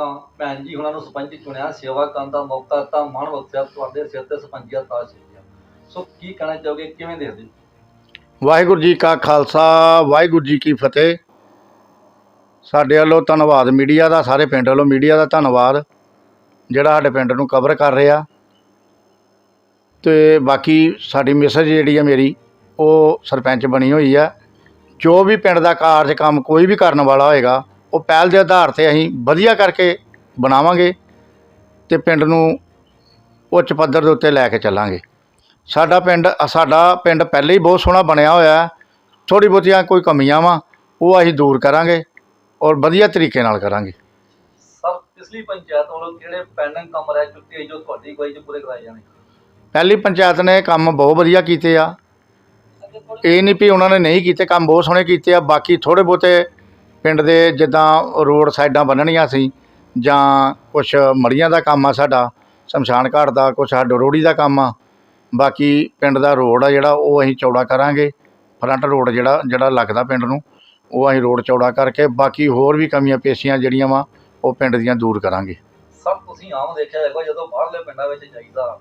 ਤਾਂ ਭੈਣ ਜੀ ਉਹਨਾਂ ਨੂੰ ਸਰਪੰਚ ਚੁਣਿਆ, ਸੇਵਾ ਕਰਨ ਦਾ ਮੌਕਾ ਤਾਂ ਮਾਣ ਬਖਸ਼ਿਆ ਤੁਹਾਡੇ ਸਿਰ ਤੇ ਸਰਪੰਚੀਆ ਤਾਜ ਸੀ ਸੋ ਕੀ ਕਹਿਣਾ ਚਾਹੋਗੇ, ਕਿਵੇਂ ਦੇਖਦੇ ਵਾਹਿਗੁਰੂ ਜੀ ਕਾ ਖਾਲਸਾ, ਵਾਹਿਗੁਰੂ ਜੀ ਕੀ ਫਤਿਹ। ਸਾਡੇ ਵੱਲੋਂ ਧੰਨਵਾਦ, ਮੀਡੀਆ ਦਾ, ਸਾਰੇ ਪਿੰਡ ਵੱਲੋਂ ਮੀਡੀਆ ਦਾ ਧੰਨਵਾਦ, ਜਿਹੜਾ ਸਾਡੇ ਪਿੰਡ ਨੂੰ ਕਵਰ ਕਰ ਰਿਹਾ। ਤੇ ਬਾਕੀ ਸਾਡੀ ਮਿਸਜ ਜਿਹੜੀ ਆ ਮੇਰੀ, ਉਹ ਸਰਪੰਚ ਬਣੀ ਹੋਈ ਆ। ਜੋ ਵੀ ਪਿੰਡ ਦਾ ਕਾਰਜ ਕੰਮ ਕੋਈ ਵੀ ਕਰਨ ਵਾਲਾ ਹੋਏਗਾ ਉਹ ਪਹਿਲ ਦੇ ਆਧਾਰ ਤੇ ਅਸੀਂ ਵਧੀਆ ਕਰਕੇ ਬਣਾਵਾਂਗੇ ਤੇ ਪਿੰਡ ਨੂੰ ਉੱਚ ਪੱਧਰ ਦੇ ਉੱਤੇ ਲੈ ਕੇ ਚੱਲਾਂਗੇ। ਸਾਡਾ ਪਿੰਡ ਸਾਡਾ ਪਿੰਡ ਪਹਿਲੇ ਹੀ ਬਹੁਤ ਸੋਹਣਾ ਬਣਿਆ ਹੋਇਆ ਹੈ। ਥੋੜੀ ਬਹੁਤੀਆਂ ਕੋਈ ਕਮੀਆਂ ਵਾ ਉਹ ਅਸੀਂ ਦੂਰ ਕਰਾਂਗੇ ਔਰ ਵਧੀਆ ਤਰੀਕੇ ਨਾਲ ਕਰਾਂਗੇ। ਸਰ ਪਿਛਲੀ ਪੰਚਾਇਤ ਵੱਲੋਂ ਕਿਹੜੇ ਪੈਂਡਿੰਗ ਕੰਮ ਰਹਿ ਚੁੱਕੇ ਜੋ ਤੁਹਾਡੀ ਕੋਈ ਚ ਪੂਰੇ ਕਰਾਏ ਜਾਣੇ। ਪਹਿਲੀ ਪੰਚਾਇਤ ਨੇ ਕੰਮ ਬਹੁਤ ਵਧੀਆ ਕੀਤੇ ਆ। ਇਹ ਨਹੀਂ ਵੀ ਉਹਨਾਂ ਨੇ ਨਹੀਂ ਕੀਤੇ ਕੰਮ ਬਹੁਤ ਸੋਹਣੇ ਕੀਤੇ ਆ ਬਾਕੀ ਥੋੜੇ ਬਹੁਤੇ ਪਿੰਡ ਦੇ ਜਿੱਦਾਂ ਰੋਡ ਸਾਈਡਾਂ ਬੰਨਣੀਆਂ ਸੀ ਜਾਂ ਕੁਛ ਮੜੀਆਂ ਦਾ ਕੰਮ ਆ ਸਾਡਾ, ਸ਼ਮਸ਼ਾਨ ਘਾਟ ਦਾ, ਕੁਛ ਸਾਡਾ ਰੋੜੀ ਦਾ ਕੰਮ ਆ। ਬਾਕੀ ਪਿੰਡ ਦਾ ਰੋਡ ਆ ਜਿਹੜਾ, ਉਹ ਅਸੀਂ ਚੌੜਾ ਕਰਾਂਗੇ। ਫਰੰਟ ਰੋਡ ਜਿਹੜਾ ਜਿਹੜਾ ਲੱਗਦਾ ਪਿੰਡ ਨੂੰ, ਉਹ ਅਸੀਂ ਰੋਡ ਚੌੜਾ ਕਰਕੇ ਬਾਕੀ ਹੋਰ ਵੀ ਕਮੀਆਂ ਪੇਸ਼ੀਆਂ ਜਿਹੜੀਆਂ ਵਾ, ਉਹ ਪਿੰਡ ਦੀਆਂ ਦੂਰ ਕਰਾਂਗੇ। ਸਰ ਤੁਸੀਂ ਆਮ ਦੇਖਿਆ ਹੋਵੇਗਾ ਜਦੋਂ ਬਾਹਰਲੇ ਪਿੰਡਾਂ ਵਿੱਚ ਜਾਈਦਾ,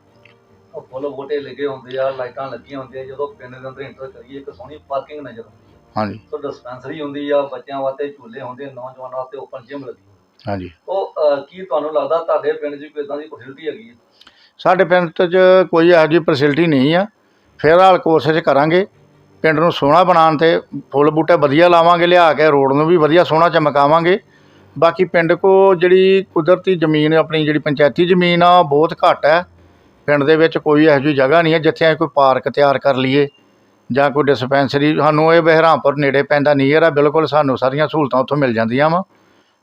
ਉਹ ਫੁੱਲ ਬੂਟੇ ਲੱਗੇ ਹੁੰਦੇ ਆ, ਲਾਈਟਾਂ ਲੱਗੀਆਂ ਹੁੰਦੀਆਂ, ਜਦੋਂ ਪਿੰਡ ਦੇ ਅੰਦਰ ਐਂਟਰ ਕਰੀਏ, ਇੱਕ ਸੋਹਣੀ ਪਾਰਕਿੰਗ ਨਜ਼ਰ ਆਉਂਦੀ ਹਾਂਜੀ। ਸੋ ਡਿਸਪੈਂਸਰੀ ਹੁੰਦੀ ਆ ਬੱਚਿਆਂ ਵਾਸਤੇ ਝੂਲੇ ਹੁੰਦੇ ਨੌਜਵਾਨਾਂ ਵਾਸਤੇ ਓਪਨ ਜਿਮ ਲੱਗੀ ਹਾਂਜੀ। ਉਹ ਕੀ ਤੁਹਾਨੂੰ ਲੱਗਦਾ ਤੁਹਾਡੇ ਪਿੰਡ 'ਚ ਕੋਈ ਇਦਾਂ ਦੀ ਫੈਸਿਲਿਟੀ ਹੈਗੀ ਹੈ? ਸਾਡੇ ਪਿੰਡ 'ਚ ਕੋਈ ਇਹੋ ਜਿਹੀ ਫੈਸਿਲਿਟੀ ਨਹੀਂ ਆ। ਫਿਲਹਾਲ ਕੋਸ਼ਿਸ਼ ਕਰਾਂਗੇ। ਪਿੰਡ ਨੂੰ ਸੋਹਣਾ ਬਣਾਉਣ ਤੇ ਫੁੱਲ ਬੂਟੇ ਵਧੀਆ ਲਾਵਾਂਗੇ ਲਿਆ ਕੇ ਰੋਡ ਨੂੰ ਵੀ ਵਧੀਆ ਸੋਹਣਾ ਚਮਕਾਵਾਂਗੇ। ਬਾਕੀ ਪਿੰਡ ਕੋ ਜਿਹੜੀ ਕੁਦਰਤੀ ਜ਼ਮੀਨ ਆਪਣੀ ਜਿਹੜੀ ਪੰਚਾਇਤੀ ਜ਼ਮੀਨ ਆ ਬਹੁਤ ਘੱਟ ਹੈ। ਪਿੰਡ ਦੇ ਵਿੱਚ ਕੋਈ ਇਹੋ ਜਿਹੀ ਜਗ੍ਹਾ ਨਹੀਂ ਹੈ ਜਿੱਥੇ ਅਸੀਂ ਕੋਈ ਪਾਰਕ ਤਿਆਰ ਕਰ ਲਈਏ। ਜਾਂ ਕੋਈ ਡਿਸਪੈਂਸਰੀ ਸਾਨੂੰ ਇਹ ਬਹਿਰਾਮਪੁਰ ਨੇੜੇ ਪੈਂਦਾ ਨੀਅਰ ਆ ਬਿਲਕੁਲ ਸਾਨੂੰ ਸਾਰੀਆਂ ਸਹੂਲਤਾਂ ਉੱਥੋਂ ਮਿਲ ਜਾਂਦੀਆਂ ਵਾ।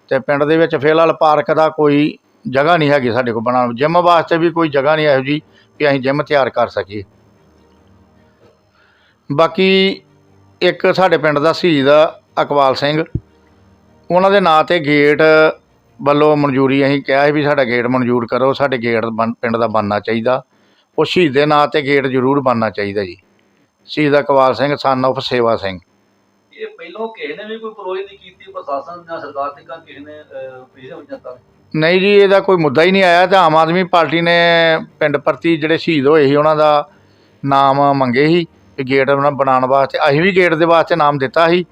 ਤੇ ਪਿੰਡ ਦੇ ਵਿੱਚ ਫਿਲਹਾਲ ਪਾਰਕ ਦਾ ਕੋਈ ਜਗ੍ਹਾ ਨਹੀਂ ਹੈਗੀ ਸਾਡੇ ਕੋਲ ਬਣਾਉਣ। ਜਿਮ ਵਾਸਤੇ ਵੀ ਕੋਈ ਜਗ੍ਹਾ ਨਹੀਂ ਇਹੋ ਜੀ ਕਿ ਅਸੀਂ ਜਿਮ ਤਿਆਰ ਕਰ ਸਕੀਏ। ਬਾਕੀ ਇੱਕ ਸਾਡੇ ਪਿੰਡ ਦਾ ਸ਼ਹੀਦ ਆ ਅਕਵਾਲ ਸਿੰਘ, ਉਹਨਾਂ ਦੇ ਨਾਂ ਤੇ ਗੇਟ ਵੱਲੋਂ ਮਨਜ਼ੂਰੀ ਅਸੀਂ ਕਿਹਾ ਸੀ ਵੀ ਸਾਡਾ ਗੇਟ ਮਨਜ਼ੂਰ ਕਰੋ, ਸਾਡੇ ਗੇਟ ਬਣ- ਪਿੰਡ ਦਾ ਬਣਨਾ ਚਾਹੀਦਾ। ਉਹ ਸ਼ਹੀਦ ਦੇ ਨਾਂ ਤੇ ਗੇਟ ਜ਼ਰੂਰ ਬਣਨਾ ਚਾਹੀਦਾ ਜੀ। ਸ਼ਹੀਦ ਅਕਵਾਲ ਸਿੰਘ ਸਨ of ਸੇਵਾ ਸਿੰਘ। ਇਹ ਪਹਿਲਾਂ ਕਿਸੇ ਨੇ ਵੀ ਕੋਈ ਪਰੋਈ ਨਹੀਂ ਕੀਤੀ ਪ੍ਰਸ਼ਾਸਨ ਜਾਂ ਸਰਕਾਰ ਤੇ ਕਾ ਕਿਸੇ ਨੇ ਪਿਛਲੇ ਹੋ ਜਾਂਦਾ ਨਹੀਂ ਜੀ ਇਹਦਾ ਕੋਈ ਮੁੱਦਾ ਹੀ ਨਹੀਂ ਆਇਆ। ਤੇ ਆਮ ਆਦਮੀ ਪਾਰਟੀ ਨੇ ਪਿੰਡ ਪ੍ਰਤੀ ਜਿਹੜੇ ਸ਼ਹੀਦ ਹੋਏ ਸੀ ਉਹਨਾਂ ਦਾ ਨਾਮ ਮੰਗੇ ਸੀ ਕਿ ਗੇਟ ਬਣਾ- ਬਣਾਉਣ ਵਾਸਤੇ। ਅਸੀਂ ਵੀ ਗੇਟ ਦੇ ਵਾਸਤੇ ਨਾਮ ਦਿੱਤਾ ਸੀ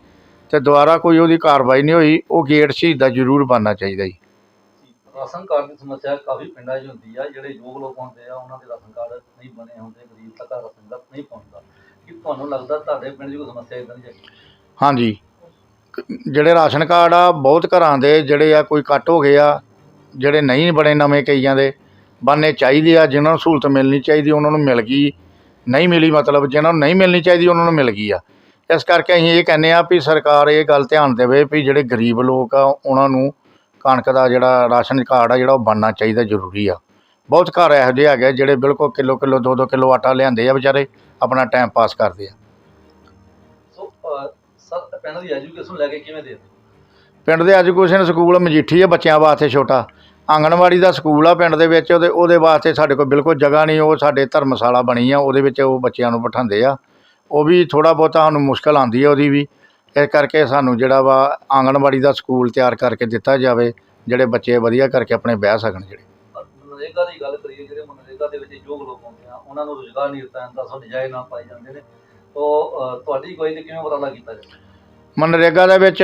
ਤੇ ਦੁਬਾਰਾ ਕੋਈ ਉਹਦੀ ਕਾਰਵਾਈ ਨਹੀਂ ਹੋਈ। ਉਹ ਗੇਟ ਸ਼ਹੀਦ ਦਾ ਜ਼ਰੂਰ ਬਣਨਾ ਚਾਹੀਦਾ ਜੀ। ਰਾਸ਼ਨ ਕਾਰਡ ਦੀ ਸਮੱਸਿਆ ਕਾਫੀ ਪਿੰਡਾਂ 'ਚ ਹੁੰਦੀ ਆ। ਜਿਹੜੇ ਯੋਗ ਲੋਕ ਹੁੰਦੇ ਆ ਉਹਨਾਂ ਦੇ ਰਾਸ਼ਨ ਕਾਰਡ ਨਹੀਂ ਬਣੇ ਹੁੰਦੇ ਗਰੀਬ ਤੱਕ ਰਾਸ਼ਨ ਕਾਰਡ ਨਹੀਂ ਪਹੁੰਚਦਾ। ਕੀ ਤੁਹਾਨੂੰ ਲੱਗਦਾ ਤੁਹਾਡੇ ਪਿੰਡ 'ਚ ਕੋਈ ਸਮੱਸਿਆ ਇਦਾਂ ਦੀ ਹੈਗੀ ਹਾਂਜੀ। ਕ- ਜਿਹੜੇ ਰਾਸ਼ਨ ਕਾਰਡ ਆ, ਬਹੁਤ ਘਰਾਂ ਦੇ ਜਿਹੜੇ ਆ, ਕੋਈ ਕੱਟ ਹੋ ਗਏ ਆ, ਜਿਹੜੇ ਨਹੀਂ ਬਣੇ ਨਵੇਂ ਕਈਆਂ ਦੇ, ਬਣਨੇ ਚਾਹੀਦੇ ਆ, ਜਿਨ੍ਹਾਂ ਨੂੰ ਸਹੂਲਤ ਮਿਲਣੀ ਚਾਹੀਦੀ, ਉਹਨਾਂ ਨੂੰ ਮਿਲ ਗਈ। ਨਹੀਂ ਮਿਲੀ ਮਤਲਬ ਜਿਨ੍ਹਾਂ ਨੂੰ ਨਹੀਂ ਮਿਲਣੀ ਚਾਹੀਦੀ, ਉਹਨਾਂ ਨੂੰ ਮਿਲ ਗਈ ਆ। ਇਸ ਕਰਕੇ ਅਸੀਂ ਇਹ ਕਹਿੰਦੇ ਆ ਵੀ ਸਰਕਾਰ ਇਹ ਗੱਲ ਧਿਆਨ ਦੇਵੇ ਵੀ ਜਿਹੜੇ ਗਰੀਬ ਲੋਕ ਆ, ਉਹਨਾਂ ਨੂੰ ਕਣਕ ਦਾ ਜਿਹੜਾ ਰਾਸ਼ਨ ਕਾਰਡ ਆ, ਜਿਹੜਾ ਉਹ ਬਣਨਾ ਚਾਹੀਦਾ ਜ਼ਰੂਰੀ ਆ। ਬਹੁਤ ਘਰ ਇਹੋ ਜਿਹੇ ਹੈਗੇ ਆ ਜਿਹੜੇ ਬਿਲਕੁਲ ਕਿਲੋ ਕਿਲੋ ਦੋ ਦੋ ਕਿਲੋ ਆਟਾ ਲਿਆਂਦੇ ਆ ਵਿਚਾਰੇ ਆਪਣਾ ਟਾਈਮ ਪਾਸ ਕਰਦੇ ਆ। ਸੋ ਅਹ, ਸਰ ਪਿੰਡ ਦੀ ਐਜੂਕੇਸ਼ਨ ਲੈ ਕੇ ਕਿਵੇਂ ਦੇ ਪਿੰਡ ਦੇ ਐਜੂਕੇਸ਼ਨ ਸਕੂਲ ਮਜੀਠੀ ਹੈ ਬੱਚਿਆਂ ਵਾਸਤੇ ਛੋਟਾ। ਆਂਗਣਵਾੜੀ ਦਾ ਸਕੂਲ ਆ ਪਿੰਡ ਦੇ ਵਿੱਚ ਉਹਦੇ ਉਹਦੇ ਵਾਸਤੇ ਸਾਡੇ ਕੋਲ ਬਿਲਕੁਲ ਜਗ੍ਹਾ ਨਹੀਂ ਉਹ ਸਾਡੇ ਧਰਮਸ਼ਾਲਾ ਬਣੀ ਆ ਉਹਦੇ ਵਿੱਚ ਉਹ ਬੱਚਿਆਂ ਨੂੰ ਬਿਠਾਉਂਦੇ ਆ। ਉਹ ਵੀ ਥੋੜਾ ਬਹੁਤਾ ਸਾਨੂੰ ਮੁਸ਼ਕਲ ਆਉਂਦੀ ਹੈ ਉਹਦੀ ਵੀ। ਇਸ ਕਰਕੇ ਸਾਨੂੰ ਜਿਹੜਾ ਵਾ ਆਂਗਣਵਾੜੀ ਦਾ ਸਕੂਲ ਤਿਆਰ ਕਰਕੇ ਦਿੱਤਾ ਜਾਵੇ ਜਿਹੜੇ ਬੱਚੇ ਵਧੀਆ ਕਰਕੇ ਆਪਣੇ ਬਹਿ ਸਕਣ ਜਿਹੜੇ। ਮਨਰੇਗਾ ਦੀ ਗੱਲ ਕਰੀਏ, ਜਿਹੜੇ ਮਨਰੇਗਾ ਦੇ ਵਿੱਚ ਯੋਗ ਲੋਕ ਹੁੰਦੇ ਆ, ਉਹਨਾਂ ਨੂੰ ਰੁਜ਼ਗਾਰ ਨਹੀਂ ਦਿੱਤਾ ਜਾਂਦਾ, ਸੋ ਨਜਾਇਜ਼ ਨਾ ਪਾਏ ਜਾਂਦੇ ਨੇ। ਤੋ ਤੁਹਾਡੀ ਕੋਈ ਤੇ ਕਿਵੇਂ ਪਤਾ ਕੀਤਾ ਜਾਵੇ ਮਨਰੇਗਾ ਦੇ ਵਿੱਚ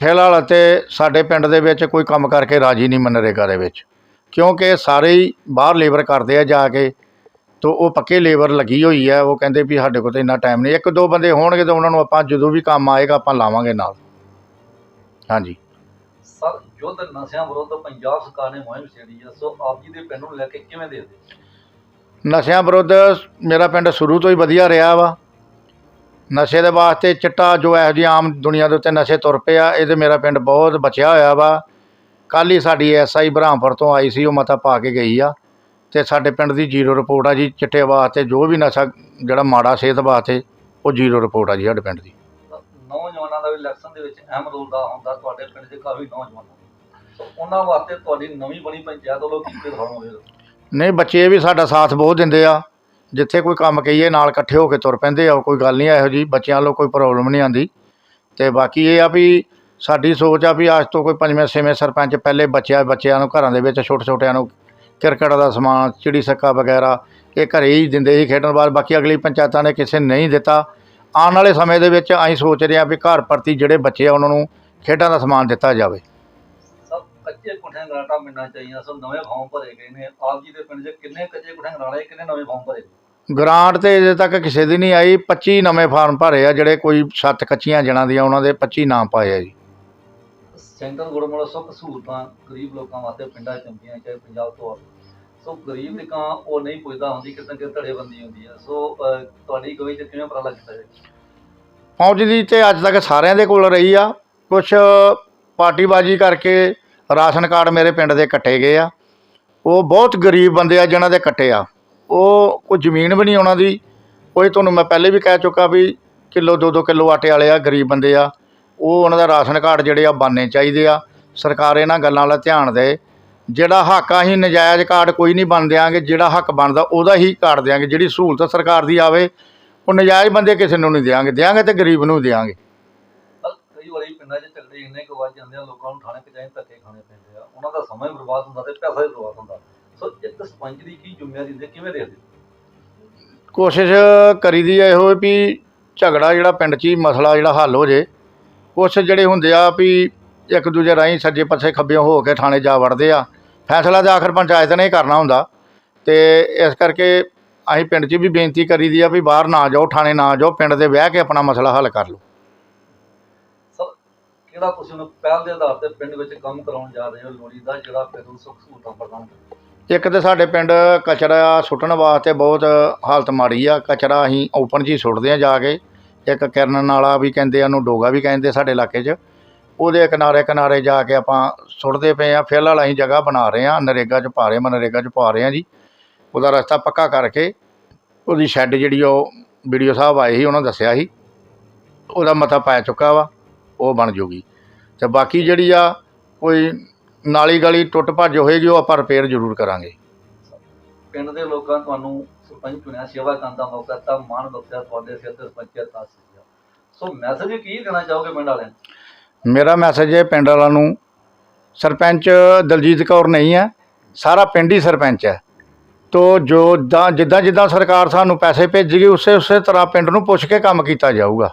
ਫਿਲਹਾਲ ਅਤੇ ਸਾਡੇ ਪਿੰਡ ਦੇ ਵਿੱਚ ਕੋਈ ਕੰਮ ਕਰਕੇ ਰਾਜੀ ਨਹੀਂ ਮਨਰੇਗਾ ਦੇ ਵਿੱਚ। ਕਿਉਂਕਿ ਸਾਰੇ ਹੀ ਬਾਹਰ ਲੇਬਰ ਕਰਦੇ ਆ ਜਾ ਕੇ, ਤੋ ਉਹ ਪੱਕੇ ਲੇਬਰ ਲੱਗੀ ਹੋਈ ਹੈ ਉਹ ਕਹਿੰਦੇ ਵੀ ਸਾਡੇ ਕੋਲ ਤਾਂ ਇੰਨਾ ਟਾਈਮ ਨਹੀਂ, ਇੱਕ ਦੋ ਬੰਦੇ ਹੋਣਗੇ ਤਾਂ ਉਹਨਾਂ ਨੂੰ ਆਪਾਂ ਜਦੋਂ ਵੀ ਕੰਮ ਆਏਗਾ ਆਪਾਂ ਲਾਵਾਂਗੇ ਨਾਲ। ਹਾਂਜੀ। ਸਰ ਯੁੱਧ ਨਸ਼ਿਆਂ ਵਿਰੁੱਧ ਪੰਜਾਬ ਸਰਕਾਰ ਨੇ ਮੁਹਿੰਮ ਛੇੜੀ ਆ, ਸੋ ਆਪ ਜੀ ਦੇ ਪਿੰਡ ਨੂੰ ਲੈ ਕੇ ਕਿਵੇਂ ਦੇਖਦੇ ਨਸ਼ਿਆਂ ਵਿਰੁੱਧ ਮੇਰਾ ਪਿੰਡ ਸ਼ੁਰੂ ਤੋਂ ਹੀ ਵਧੀਆ ਰਿਹਾ ਵਾ। ਨਸ਼ੇ ਦੇ ਵਾਸਤੇ ਚਿੱਟਾ ਜੋ ਇਹੋ ਜਿਹੀ ਆਮ ਦੁਨੀਆ ਦੇ ਉੱਤੇ ਨਸ਼ੇ ਤੁਰ ਪਿਆ ਇਹਦੇ ਮੇਰਾ ਪਿੰਡ ਬਹੁਤ ਬਚਿਆ ਹੋਇਆ ਵਾ। ਕੱਲ੍ਹ ਹੀ ਸਾਡੀ ਐਸਆਈ ਬ੍ਰਹਮਪੁਰ ਤੋਂ ਆਈ ਸੀ, ਉਹ ਮਤਾ ਪਾ ਕੇ ਗਈ ਆ। ਤੇ ਸਾਡੇ ਪਿੰਡ ਦੀ ਜ਼ੀਰੋ ਰਿਪੋਰਟ ਆ ਜੀ, ਚਿੱਟੇ ਵਾਸਤੇ ਜੋ ਵੀ ਨਸ਼ਾ ਜਿਹੜਾ ਮਾੜਾ ਸਿਹਤ ਵਾਸਤੇ, ਉਹ ਜ਼ੀਰੋ ਰਿਪੋਰਟ ਆ ਜੀ ਸਾਡੇ ਪਿੰਡ ਦੀ। ਨੌਜਵਾਨਾਂ ਦਾ ਵੀ ਇਲੈਕਸ਼ਨ ਦੇ ਵਿੱਚ ਅਹਿਮ ਰੋਲ ਦਾ ਹੁੰਦਾ ਤੁਹਾਡੇ ਪਿੰਡ ਦੇ ਕਾਫੀ ਨੌਜਵਾਨ ਉਹਨਾਂ ਵਾਸਤੇ ਤੁਹਾਡੀ ਨਵੀਂ ਬਣੀ ਪੰਚਾਇਤ ਵੱਲੋਂ ਕੀ ਪ੍ਰੋਗਰਾਮ ਹੋਵੇਗਾ? ਨਹੀਂ, ਬੱਚੇ ਵੀ ਸਾਡਾ ਸਾਥ ਬਹੁਤ ਦਿੰਦੇ ਆ। ਜਿੱਥੇ ਕੋਈ ਕੰਮ ਕਹੀਏ, ਨਾਲ ਇਕੱਠੇ ਹੋ ਕੇ ਤੁਰ ਪੈਂਦੇ ਆ ਕੋਈ ਗੱਲ ਨਹੀਂ, ਇਹੋ ਜੀ ਬੱਚਿਆਂ ਵੱਲੋਂ ਕੋਈ ਪ੍ਰੋਬਲਮ ਨਹੀਂ ਆਂਦੀ ਤੇ ਬਾਕੀ ਇਹ ਆ ਵੀ ਸਾਡੀ ਸੋਚ ਆ ਵੀ ਅੱਜ ਤੋਂ ਕੋਈ ਪੰਜਵੇਂ, ਛੇਵੇਂ ਸਰਪੰਚ ਪਹਿਲੇ ਬੱਚਿਆਂ ਬੱਚਿਆਂ ਨੂੰ ਘਰਾਂ ਦੇ ਵਿੱਚ ਛੋਟੇ ਛੋਟਿਆਂ ਨੂੰ ਕ੍ਰਿਕਟ ਦਾ ਸਮਾਨ, ਚਿੜੀ ਛੱਕਾ ਵਗੈਰਾ, ਇਹ ਘਰੇ ਹੀ ਦਿੰਦੇ ਸੀ ਖੇਡਣ ਬਾਅਦ। ਬਾਕੀ ਅਗਲੀ ਪੰਚਾਇਤਾਂ ਨੇ ਕਿਸੇ ਨੇ ਨਹੀਂ ਦਿੱਤਾ। ਆਉਣ ਵਾਲੇ ਸਮੇਂ ਦੇ ਵਿੱਚ ਅਸੀਂ ਸੋਚ ਰਹੇ ਹਾਂ ਵੀ ਘਰ ਪ੍ਰਤੀ ਜਿਹੜੇ ਬੱਚੇ ਆ ਉਹਨਾਂ ਨੂੰ ਖੇਡਾਂ ਦਾ ਸਮਾਨ ਦਿੱਤਾ ਜਾਵੇ। ਸਭ ਕੱਚੇ ਗਰਾਟਾਂ ਮਿਲਣਾ ਚਾਹੀਦਾ ਸਭ ਨਵੇਂ ਫਾਰਮ ਭਰੇ ਗਏ ਨੇ। ਆਪ ਜੀ ਦੇ ਪਿੰਡ 'ਚ ਕਿੰਨੇ ਕੱਚੇ ਕੁੱਠਿਆਂ ਗਰਾਟੇ ਕਿੰਨੇ ਨਵੇਂ ਫਾਰਮ ਭਰੇ? ਗ੍ਰਾਂਟ ਤੇ ਅਜੇ ਤੱਕ ਕਿਸੇ ਦੀ ਨਹੀਂ ਆਈ 25 ਨਵੇਂ ਫਾਰਮ ਭਰੇ ਆ ਜਿਹੜੇ ਕੋਈ ਸੱਤ ਕੱਚੀਆਂ ਜਣਾਂ ਦੀਆਂ ਉਹਨਾਂ ਦੇ 25 ਨਾਮ ਪਾਏ ਆ ਜੀ। ਸੈਂਟਰ ਗਵਰਨਮੈਂਟ ਵੱਲੋਂ ਸੁੱਖ ਸਹੂਲਤਾਂ ਗਰੀਬ ਲੋਕਾਂ ਵਾਸਤੇ ਪਿੰਡਾਂ 'ਚ ਹੁੰਦੀਆਂ ਚਾਹੇ ਪੰਜਾਬ ਤੋਂ ਸੋ ਗਰੀਬ ਦੀ ਉਹ ਨਹੀਂ ਪੁੱਛਦਾ ਹੁੰਦੀ ਕਿਤੇ ਕਿ ਧੜੇਬੰਦੀ ਹੁੰਦੀ ਹੈ ਸੋ ਅਹ, ਤੁਹਾਡੀ ਗਵਈ 'ਚ ਕਿਵੇਂ ਉਪਰਾਲਾ ਕੀਤਾ ਜਾਏ ਪਹੁੰਚਦੀ ਤੇ ਅੱਜ ਤੱਕ ਸਾਰਿਆਂ ਦੇ ਕੋਲ ਰਹੀ ਆ। ਕੁਛ ਪਾਰਟੀਬਾਜ਼ੀ ਕਰਕੇ ਰਾਸ਼ਨ ਕਾਰਡ ਮੇਰੇ ਪਿੰਡ ਦੇ ਕੱਟੇ ਗਏ ਆ। ਉਹ ਬਹੁਤ ਗਰੀਬ ਬੰਦੇ ਆ ਜਿਨ੍ਹਾਂ ਦੇ ਕੱਟੇ ਆ। ਉਹ ਕੋਈ ਜ਼ਮੀਨ ਵੀ ਨਹੀਂ ਉਹਨਾਂ ਦੀ। ਕੋਈ ਤੁਹਾਨੂੰ ਮੈਂ ਪਹਿਲੇ ਵੀ ਕਹਿ ਚੁੱਕਾ ਵੀ ਕਿਲੋ ਦੋ ਦੋ ਕਿਲੋ ਆਟੇ ਵਾਲੇ ਆ ਗਰੀਬ ਬੰਦੇ ਆ। ਉਹ ਉਹਨਾਂ ਦਾ ਰਾਸ਼ਨ ਕਾਰਡ ਜਿਹੜੇ ਆ ਬਣਨੇ ਚਾਹੀਦੇ ਆ। ਸਰਕਾਰ ਇਹਨਾਂ ਗੱਲਾਂ ਵੱਲ ਧਿਆਨ ਦੇ। ਜਿਹੜਾ ਹੱਕ ਆ ਅਸੀਂ ਨਜਾਇਜ਼ ਕਾਰਡ ਕੋਈ ਨਹੀਂ ਬਣ ਦਿਆਂਗੇ ਜਿਹੜਾ ਹੱਕ ਬਣਦਾ ਉਹਦਾ ਹੀ ਕਾਰਡ ਦਿਆਂਗੇ ਜਿਹੜੀ ਸਹੂਲਤ ਸਰਕਾਰ ਦੀ ਆਵੇ ਉਹ ਨਜਾਇਜ਼ ਬੰਦੇ ਕਿਸੇ ਨੂੰ ਨਹੀਂ ਦਿਆਂਗੇ ਦਿਆਂਗੇ ਤੇ ਗਰੀਬ ਨੂੰ ਦਿਆਂਗੇ। ਕਈ ਵਾਰੀ ਪਿੰਡਾਂ 'ਚ ਝਗੜੇ ਇੰਨੇ ਕੁ ਵੱਜ ਜਾਂਦੇ ਆ ਲੋਕਾਂ ਨੂੰ ਥਾਣੇ ਕਚਾਈ ਧੱਕੇ ਖਾਣੇ ਪੈਂਦੇ ਆ ਉਹਨਾਂ ਦਾ ਸਮਾਂ ਵੀ ਬਰਬਾਦ ਹੁੰਦਾ ਤੇ ਪੈਸਾ ਵੀ ਬਰਬਾਦ ਹੁੰਦਾ। ਸੋ ਇੱਕ ਸਰਪੰਚ ਦੀ ਕੀ ਜ਼ਿੰਮੇਵਾਰੀ ਹੁੰਦੀ ਹੈ ਕਿਵੇਂ ਦੇਖਦੇ ਹੋ? ਕੋਸ਼ਿਸ਼ ਕਰੀਦੀ ਹੈ ਇਹੋ ਵੀ ਝਗੜਾ ਜਿਹੜਾ ਪਿੰਡ 'ਚ ਹੀ ਮਸਲਾ ਜਿਹੜਾ ਹੱਲ ਹੋ ਜੇ। ਕੁਛ ਜਿਹੜੇ ਹੁੰਦੇ ਆ ਵੀ ਇੱਕ ਦੂਜੇ ਰਾਹੀਂ ਸੱਜੇ ਪਾਸੇ ਖੱਬਿਓਂ ਹੋ ਕੇ ਥਾਣੇ ਜਾ ਵੜਦੇ ਆ ਫੈਸਲਾ ਤੇ ਆਖਰ ਪੰਚਾਇਤ ਨੇ ਹੀ ਕਰਨਾ ਹੁੰਦਾ। ਤੇ ਇਸ ਕਰਕੇ ਅਸੀਂ ਪਿੰਡ 'ਚ ਵੀ ਬੇਨਤੀ ਕਰੀਦੀ ਆ ਵੀ ਬਾਹਰ ਨਾ ਜਾਓ ਥਾਣੇ ਨਾ ਜਾਓ ਪਿੰਡ ਦੇ ਬਹਿ ਕੇ ਆਪਣਾ ਮਸਲਾ ਹੱਲ ਕਰ ਲਓ। ਕਿਹੜਾ ਤੁਸੀਂ ਉਹਨੂੰ ਪਹਿਲ ਦੇ ਆਧਾਰ ਤੇ ਪਿੰਡ ਵਿੱਚ ਕੰਮ ਕਰਾਉਣ ਜਾ ਰਹੇ ਹੋ? ਲੋੜੀ ਦਾ ਜਿਹੜਾ ਪਿੰਡ ਨੂੰ ਸੁੱਖ ਸਹੂਲਤਾਂ ਪ੍ਰਦਾਨ ਕਰੇ ਇੱਕ ਤੇ ਸਾਡੇ ਪਿੰਡ ਕਚਰਾ ਸੁੱਟਣ ਵਾਸਤੇ ਬਹੁਤ ਹਾਲਤ ਮਾੜੀ ਆ। ਕਚਰਾ ਅਸੀਂ ਓਪਨ ਹੀ ਸੁੱਟਦੇ ਆ ਜਾ ਕੇ। ਇੱਕ ਕਿਰਨ ਨਾਲਾ ਵੀ ਕਹਿੰਦੇ ਆ ਉਹਨੂੰ ਡੋਗਾ ਵੀ ਕਹਿੰਦੇ ਸਾਡੇ ਇਲਾਕੇ 'ਚ। ਉਹਦੇ ਕਿਨਾਰੇ ਕਿਨਾਰੇ ਜਾ ਕੇ ਆਪਾਂ ਸੁੱਟਦੇ ਪਏ ਆ ਫਿਲਹਾਲ ਅਸੀਂ ਜਗ੍ਹਾ ਬਣਾ ਰਹੇ ਆ ਨਰੇਗਾ 'ਚ ਪਾ ਰਹੇ ਮਨਰੇਗਾ 'ਚ ਪਾ ਰਹੇ ਆ ਜੀ। ਉਹਦਾ ਰਸਤਾ ਪੱਕਾ ਕਰਕੇ ਉਹਦੀ ਸ਼ੈੱਡ ਜਿਹੜੀ ਉਹ ਵੀਡੀਓ ਸਾਹਿਬ ਆਏ ਸੀ, ਉਹਨਾਂ ਦੱਸਿਆ ਸੀ। ਉਹਦਾ ਮਤਾ ਪੈ ਚੁੱਕਾ ਵਾ, ਉਹ ਬਣ ਜੂਗੀ। ਤੇ ਬਾਕੀ ਜਿਹੜੀ ਆ, ਕੋਈ ਨਾਲੀ ਗਲੀ ਟੁੱਟ ਭੱਜ ਹੋਏਗੀ, ਉਹ ਆਪਾਂ ਰਿਪੇਅਰ ਜ਼ਰੂਰ ਕਰਾਂਗੇ। ਪਿੰਡ ਦੇ ਲੋਕਾਂ ਤੁਹਾਨੂੰ ਸਰਪੰਚ ਚੁਣਿਆ ਸੇਵਾ ਕਰਨ ਦਾ ਮੌਕਾ ਦਿੱਤਾ, ਮਾਣ ਬਖਸ਼ਿਆ, ਤੁਹਾਡੇ ਸਿਰ ਤੇ ਸਰਪੰਚੀਅਤ ਦਾ ਸੋ ਮੈਸੇਜ ਕੀ ਦੇਣਾ ਚਾਹੋਗੇ ਪਿੰਡ ਵਾਲਿਆਂ ਨੂੰ? ਮੇਰਾ ਮੈਸੇਜ ਹੈ ਪਿੰਡ ਵਾਲਿਆਂ ਨੂੰ, ਸਰਪੰਚ ਦਲਜੀਤ ਕੌਰ ਨਹੀਂ ਹੈ, ਸਾਰਾ ਪਿੰਡ ਹੀ ਸਰਪੰਚ ਹੈ। ਤੋ ਜੋ ਜਿੱਦਾਂ ਜਿੱਦਾਂ ਸਰਕਾਰ ਸਾਨੂੰ ਪੈਸੇ ਭੇਜੇਗੀ ਉਸੇ ਉਸੇ ਤਰ੍ਹਾਂ ਪਿੰਡ ਨੂੰ ਪੁੱਛ ਕੇ ਕੰਮ ਕੀਤਾ ਜਾਊਗਾ।